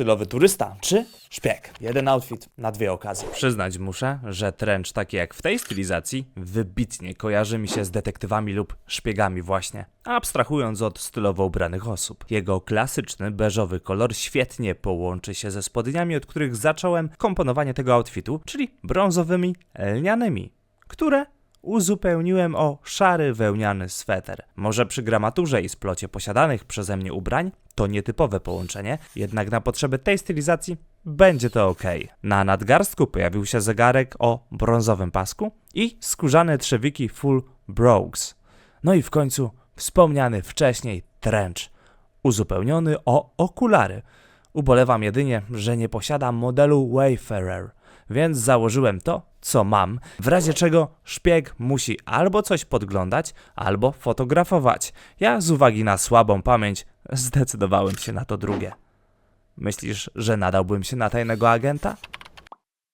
stylowy turysta czy szpieg. Jeden outfit na dwie okazje. Przyznać muszę, że trench taki jak w tej stylizacji wybitnie kojarzy mi się z detektywami lub szpiegami właśnie. Abstrahując od stylowo ubranych osób. Jego klasyczny beżowy kolor świetnie połączy się ze spodniami, od których zacząłem komponowanie tego outfitu, czyli brązowymi lnianymi, które uzupełniłem o szary wełniany sweter. Może przy gramaturze i splocie posiadanych przeze mnie ubrań to nietypowe połączenie, jednak na potrzeby tej stylizacji będzie to ok. Na nadgarstku pojawił się zegarek o brązowym pasku i skórzane trzewiki full brogues. No i w końcu wspomniany wcześniej trench, uzupełniony o okulary. Ubolewam jedynie, że nie posiadam modelu Wayfarer, więc założyłem to, co mam, w razie czego szpieg musi albo coś podglądać, albo fotografować. Ja z uwagi na słabą pamięć zdecydowałem się na to drugie. Myślisz, że nadałbym się na tajnego agenta?